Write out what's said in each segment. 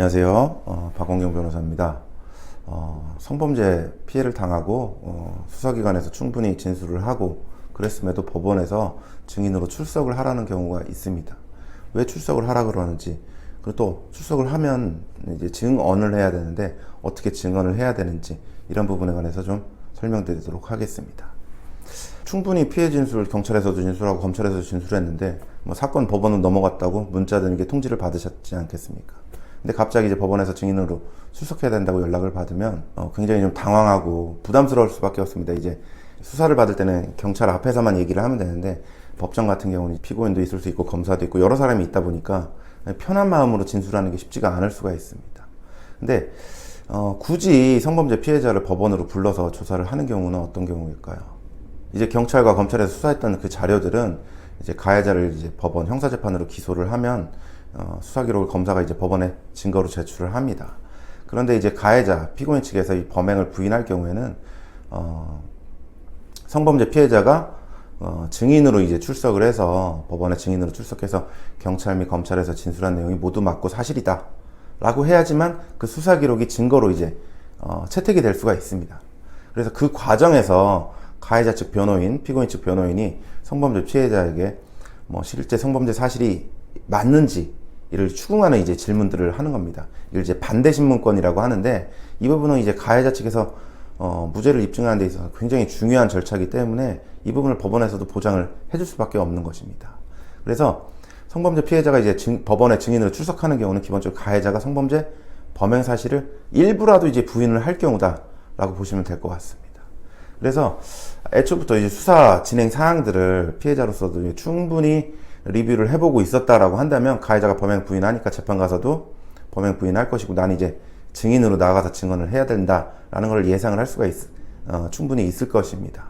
안녕하세요. 어, 박원경 변호사입니다. 어, 성범죄 피해를 당하고 어, 수사기관에서 충분히 진술을 하고 그랬음에도 법원에서 증인으로 출석을 하라는 경우가 있습니다. 왜 출석을 하라 그러는지 그리고 또 출석을 하면 이제 증언을 해야 되는데 어떻게 증언을 해야 되는지 이런 부분에 관해서 좀 설명드리도록 하겠습니다. 충분히 피해 진술 경찰에서도 진술하고 검찰에서도 진술했는데 뭐 사건 법원은 넘어갔다고 문자 등의 통지를 받으셨지 않겠습니까? 근데 갑자기 이제 법원에서 증인으로 출석해야 된다고 연락을 받으면 어, 굉장히 좀 당황하고 부담스러울 수밖에 없습니다. 이제 수사를 받을 때는 경찰 앞에서만 얘기를 하면 되는데 법정 같은 경우는 피고인도 있을 수 있고 검사도 있고 여러 사람이 있다 보니까 편한 마음으로 진술하는 게 쉽지가 않을 수가 있습니다. 근데 어, 굳이 성범죄 피해자를 법원으로 불러서 조사를 하는 경우는 어떤 경우일까요? 이제 경찰과 검찰에서 수사했던 그 자료들은 이제 가해자를 이제 법원 형사재판으로 기소를 하면 어, 수사 기록을 검사가 이제 법원에 증거로 제출을 합니다. 그런데 이제 가해자 피고인 측에서 이 범행을 부인할 경우에는 어, 성범죄 피해자가 어, 증인으로 이제 출석을 해서 법원에 증인으로 출석해서 경찰 및 검찰에서 진술한 내용이 모두 맞고 사실이다. 라고 해야지만 그 수사 기록이 증거로 이제 어, 채택이 될 수가 있습니다. 그래서 그 과정에서 가해자 측 변호인, 피고인 측 변호인이 성범죄 피해자에게 뭐 실제 성범죄 사실이 맞는지 이를 추궁하는 이제 질문들을 하는 겁니다. 이걸 이제 반대 신문권이라고 하는데 이 부분은 이제 가해자 측에서 어, 무죄를 입증하는 데 있어서 굉장히 중요한 절차이기 때문에 이 부분을 법원에서도 보장을 해줄 수밖에 없는 것입니다. 그래서 성범죄 피해자가 이제 증, 법원에 증인으로 출석하는 경우는 기본적으로 가해자가 성범죄 범행 사실을 일부라도 이제 부인을 할 경우다라고 보시면 될 것 같습니다. 그래서 애초부터 이제 수사 진행 사항들을 피해자로서도 충분히 리뷰를 해보고 있었다라고 한다면 가해자가 범행 부인하니까 재판 가서도 범행 부인할 것이고 난 이제 증인으로 나가서 증언을 해야 된다라는 걸 예상을 할 수가 있, 어, 충분히 있을 것입니다.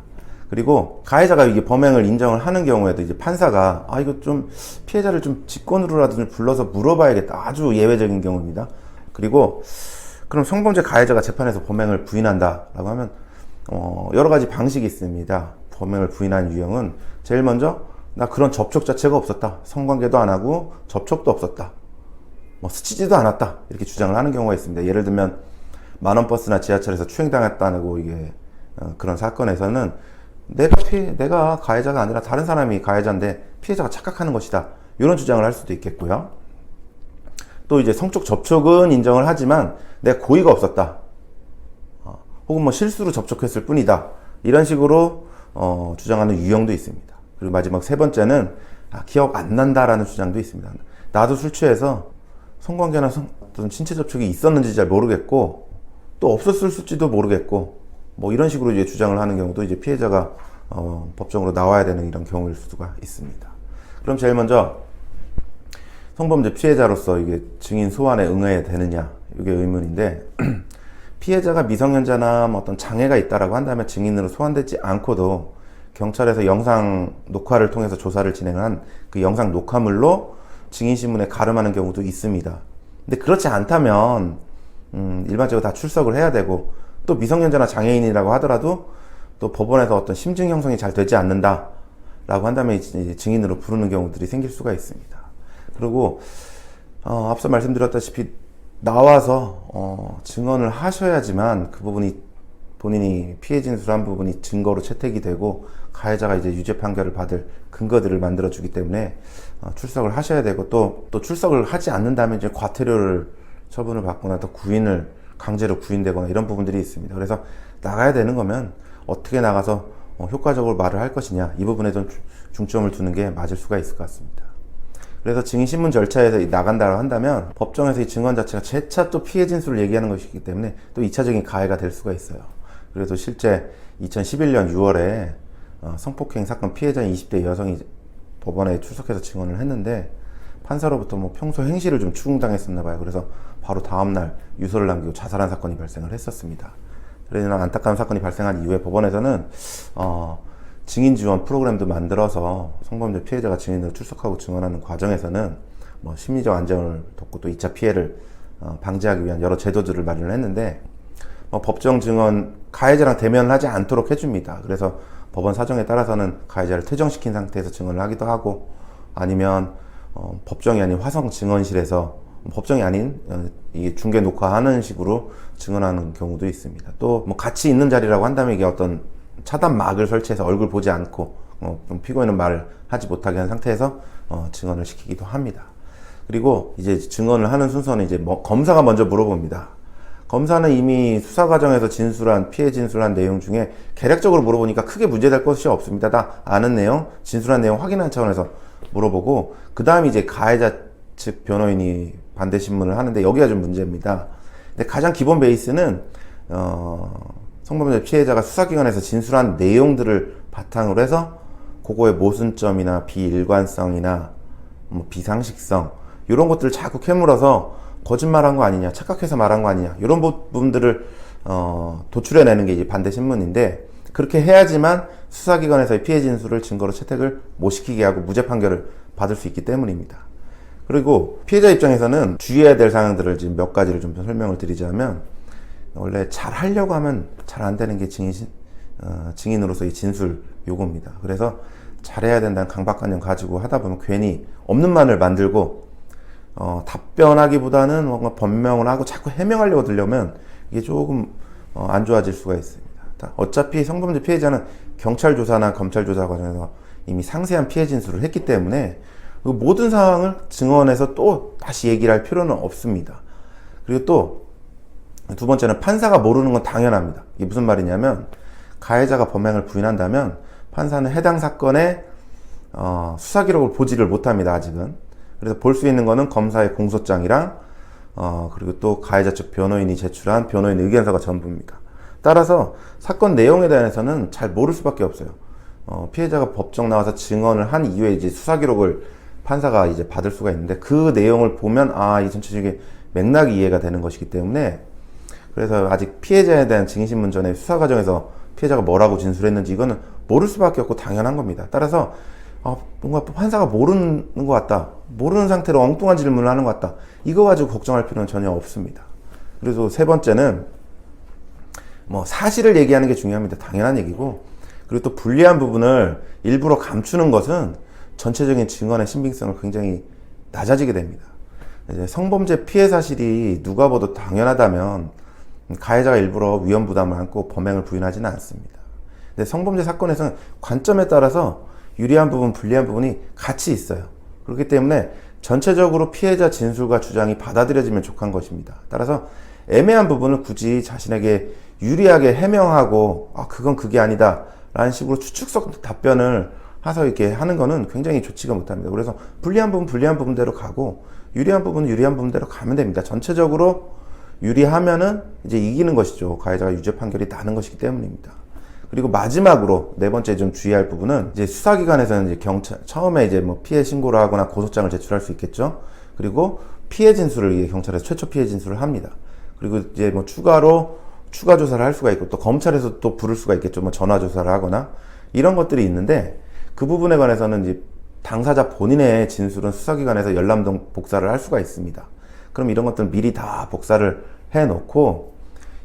그리고 가해자가 이게 범행을 인정을 하는 경우에도 이제 판사가 아 이거 좀 피해자를 좀 직권으로라도 좀 불러서 물어봐야겠다 아주 예외적인 경우입니다. 그리고 그럼 성범죄 가해자가 재판에서 범행을 부인한다라고 하면 어, 여러 가지 방식이 있습니다. 범행을 부인한 유형은 제일 먼저 나 그런 접촉 자체가 없었다. 성관계도 안 하고 접촉도 없었다. 뭐 스치지도 않았다. 이렇게 주장을 하는 경우가 있습니다. 예를 들면 만원 버스나 지하철에서 추행당했다고 이게 어, 그런 사건에서는 내가 피해, 내가 가해자가 아니라 다른 사람이 가해자인데 피해자가 착각하는 것이다. 이런 주장을 할 수도 있겠고요. 또 이제 성적 접촉은 인정을 하지만 내가 고의가 없었다. 어, 혹은 뭐 실수로 접촉했을 뿐이다. 이런 식으로 어, 주장하는 유형도 있습니다. 그리고 마지막 세 번째는 아, 기억 안 난다라는 주장도 있습니다. 나도 술 취해서 성관계나 성, 어떤 신체 접촉이 있었는지 잘 모르겠고 또 없었을지도 모르겠고 뭐 이런 식으로 이제 주장을 하는 경우도 이제 피해자가 어, 법정으로 나와야 되는 이런 경우일 수가 있습니다. 그럼 제일 먼저 성범죄 피해자로서 이게 증인 소환에 응해야 되느냐 이게 의문인데 피해자가 미성년자나 뭐 어떤 장애가 있다라고 한다면 증인으로 소환되지 않고도 경찰에서 영상 녹화를 통해서 조사를 진행한 그 영상 녹화물로 증인 신문에 가름하는 경우도 있습니다. 근데 그렇지 않다면 음, 일반적으로 다 출석을 해야 되고 또 미성년자나 장애인이라고 하더라도 또 법원에서 어떤 심증 형성이 잘 되지 않는다 라고 한다면 이제 증인으로 부르는 경우들이 생길 수가 있습니다. 그리고 어, 앞서 말씀드렸다시피 나와서 어, 증언을 하셔야지만 그 부분이 본인이 피해 진술한 부분이 증거로 채택이 되고 가해자가 이제 유죄 판결을 받을 근거들을 만들어 주기 때문에 어, 출석을 하셔야 되고 또 또 출석을 하지 않는다면 이제 과태료를 처분을 받거나 또 구인을 강제로 구인되거나 이런 부분들이 있습니다. 그래서 나가야 되는 거면 어떻게 나가서 어, 효과적으로 말을 할 것이냐 이 부분에 좀 중점을 두는 게 맞을 수가 있을 것 같습니다. 그래서 증인신문 절차에서 나간다고 한다면 법정에서 이 증언 자체가 재차 또 피해 진술을 얘기하는 것이기 때문에 또 2차적인 가해가 될 수가 있어요. 그래서 실제 2011년 6월에 어, 성폭행 사건 피해자인 20대 여성이 법원에 출석해서 증언을 했는데 판사로부터 뭐 평소 행실을 좀 추궁당했었나 봐요. 그래서 바로 다음날 유서를 남기고 자살한 사건이 발생을 했었습니다. 그러나 안타까운 사건이 발생한 이후에 법원에서는 어, 증인 지원 프로그램도 만들어서 성범죄 피해자가 증인으로 출석하고 증언하는 과정에서는 뭐 심리적 안정을 돕고 또 2차 피해를 어, 방지하기 위한 여러 제도들을 마련을 했는데 어, 법정 증언 가해자랑 대면을 하지 않도록 해줍니다. 그래서 법원 사정에 따라서는 가해자를 퇴정시킨 상태에서 증언을 하기도 하고 아니면 어, 법정이 아닌 화성 증언실에서 법정이 아닌 어, 이 중계 녹화하는 식으로 증언하는 경우도 있습니다. 또 뭐 같이 있는 자리라고 한다면 이게 어떤 차단막을 설치해서 얼굴 보지 않고 어, 좀 피고인은 말을 하지 못하게 한 상태에서 어, 증언을 시키기도 합니다. 그리고 이제 증언을 하는 순서는 이제 뭐 검사가 먼저 물어봅니다. 검사는 이미 수사 과정에서 진술한 피해 진술한 내용 중에 개략적으로 물어보니까 크게 문제될 것이 없습니다. 다 아는 내용, 진술한 내용 확인하는 차원에서 물어보고 그 다음 이제 가해자 측 변호인이 반대 신문을 하는데 여기가 좀 문제입니다. 근데 가장 기본 베이스는 어, 성범죄 피해자가 수사기관에서 진술한 내용들을 바탕으로 해서 그거의 모순점이나 비일관성이나 뭐 비상식성 이런 것들을 자꾸 캐물어서 거짓말한 거 아니냐, 착각해서 말한 거 아니냐 이런 부분들을 어, 도출해내는 게 이제 반대 신문인데 그렇게 해야지만 수사기관에서의 피해 진술을 증거로 채택을 못 시키게 하고 무죄 판결을 받을 수 있기 때문입니다. 그리고 피해자 입장에서는 주의해야 될 사항들을 지금 몇 가지를 좀 설명을 드리자면 원래 잘 하려고 하면 잘 안 되는 게 증인, 어, 증인으로서의 진술 요구입니다. 그래서 잘해야 된다는 강박관념 가지고 하다 보면 괜히 없는 말을 만들고 어, 답변하기보다는 뭔가 변명을 하고 자꾸 해명하려고 들려면 이게 조금 어, 안 좋아질 수가 있습니다. 어차피 성범죄 피해자는 경찰 조사나 검찰 조사 과정에서 이미 상세한 피해 진술을 했기 때문에 그 모든 상황을 증언해서 또 다시 얘기를 할 필요는 없습니다. 그리고 또 두 번째는 판사가 모르는 건 당연합니다. 이게 무슨 말이냐면 가해자가 범행을 부인한다면 판사는 해당 사건의 어, 수사 기록을 보지를 못합니다. 아직은. 그래서 볼 수 있는 거는 검사의 공소장이랑 어, 그리고 또 가해자 측 변호인이 제출한 변호인 의견서가 전부입니다. 따라서 사건 내용에 대해서는 잘 모를 수밖에 없어요. 어, 피해자가 법정 나와서 증언을 한 이후에 이제 수사 기록을 판사가 이제 받을 수가 있는데 그 내용을 보면 아, 이 전체적인 맥락이 이해가 되는 것이기 때문에 그래서 아직 피해자에 대한 증인신문 전에 수사 과정에서 피해자가 뭐라고 진술했는지 이거는 모를 수밖에 없고 당연한 겁니다. 따라서 어, 뭔가 판사가 모르는 것 같다. 모르는 상태로 엉뚱한 질문을 하는 것 같다. 이거 가지고 걱정할 필요는 전혀 없습니다. 그래서 세 번째는 뭐 사실을 얘기하는 게 중요합니다. 당연한 얘기고 그리고 또 불리한 부분을 일부러 감추는 것은 전체적인 증언의 신빙성을 굉장히 낮아지게 됩니다. 성범죄 피해 사실이 누가 봐도 당연하다면 가해자가 일부러 위험 부담을 안고 범행을 부인하지는 않습니다. 근데 성범죄 사건에서는 관점에 따라서 유리한 부분, 불리한 부분이 같이 있어요. 그렇기 때문에 전체적으로 피해자 진술과 주장이 받아들여지면 족한 것입니다. 따라서 애매한 부분을 굳이 자신에게 유리하게 해명하고 아 그건 그게 아니다 라는 식으로 추측성 답변을 해서 이렇게 하는 거는 굉장히 좋지가 못합니다. 그래서 불리한 부분 불리한 부분대로 가고 유리한 부분은 유리한 부분대로 가면 됩니다. 전체적으로 유리하면은 이제 이기는 것이죠. 가해자가 유죄 판결이 나는 것이기 때문입니다. 그리고 마지막으로 네 번째 좀 주의할 부분은 이제 수사기관에서는 이제 경찰 처음에 이제 뭐 피해 신고를 하거나 고소장을 제출할 수 있겠죠. 그리고 피해 진술을 경찰에서 최초 피해 진술을 합니다. 그리고 이제 뭐 추가로 추가 조사를 할 수가 있고 또 검찰에서 또 부를 수가 있겠죠. 뭐 전화 조사를 하거나 이런 것들이 있는데 그 부분에 관해서는 이제 당사자 본인의 진술은 수사기관에서 열람동 복사를 할 수가 있습니다. 그럼 이런 것들은 미리 다 복사를 해 놓고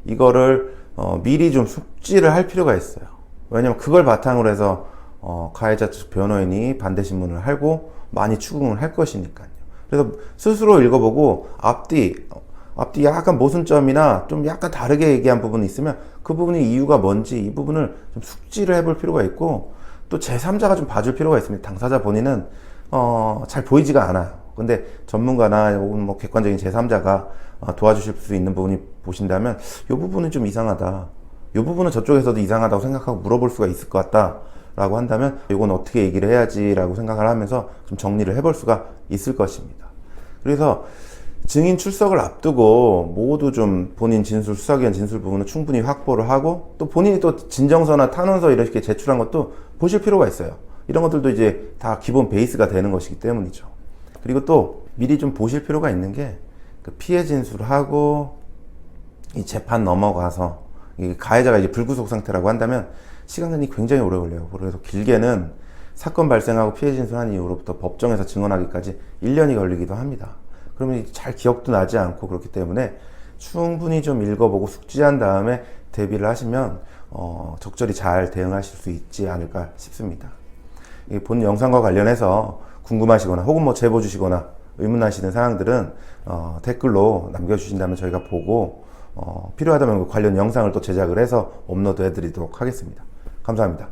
이거를 어, 미리 좀 숙지를 할 필요가 있어요. 왜냐면 그걸 바탕으로 해서 어, 가해자 측 변호인이 반대 신문을 하고 많이 추궁을 할 것이니까요. 그래서 스스로 읽어보고 앞뒤 앞뒤 약간 모순점이나 좀 약간 다르게 얘기한 부분이 있으면 그 부분이 이유가 뭔지 이 부분을 좀 숙지를 해볼 필요가 있고 또 제3자가 좀 봐줄 필요가 있습니다. 당사자 본인은 어, 잘 보이지가 않아요. 근데 전문가나 혹은 뭐 객관적인 제3자가 어, 도와주실 수 있는 부분이 보신다면 이 부분은 좀 이상하다. 이 부분은 저쪽에서도 이상하다고 생각하고 물어볼 수가 있을 것 같다. 라고 한다면 이건 어떻게 얘기를 해야지라고 생각을 하면서 좀 정리를 해볼 수가 있을 것입니다. 그래서 증인 출석을 앞두고 모두 좀 본인 진술 수사기관 진술 부분을 충분히 확보를 하고 또 본인이 또 진정서나 탄원서 이렇게 제출한 것도 보실 필요가 있어요. 이런 것들도 이제 다 기본 베이스가 되는 것이기 때문이죠. 그리고 또 미리 좀 보실 필요가 있는 게 그 피해 진술을 하고 이 재판 넘어가서 이 가해자가 이제 불구속 상태라고 한다면 시간이 굉장히 오래 걸려요. 그래서 길게는 사건 발생하고 피해 진술한 이후로부터 법정에서 증언하기까지 1년이 걸리기도 합니다. 그러면 잘 기억도 나지 않고 그렇기 때문에 충분히 좀 읽어보고 숙지한 다음에 대비를 하시면 어, 적절히 잘 대응하실 수 있지 않을까 싶습니다. 본 영상과 관련해서 궁금하시거나 혹은 뭐 제보 주시거나 의문하시는 사항들은 어, 댓글로 남겨주신다면 저희가 보고 어, 필요하다면 관련 영상을 또 제작을 해서 업로드 해드리도록 하겠습니다. 감사합니다.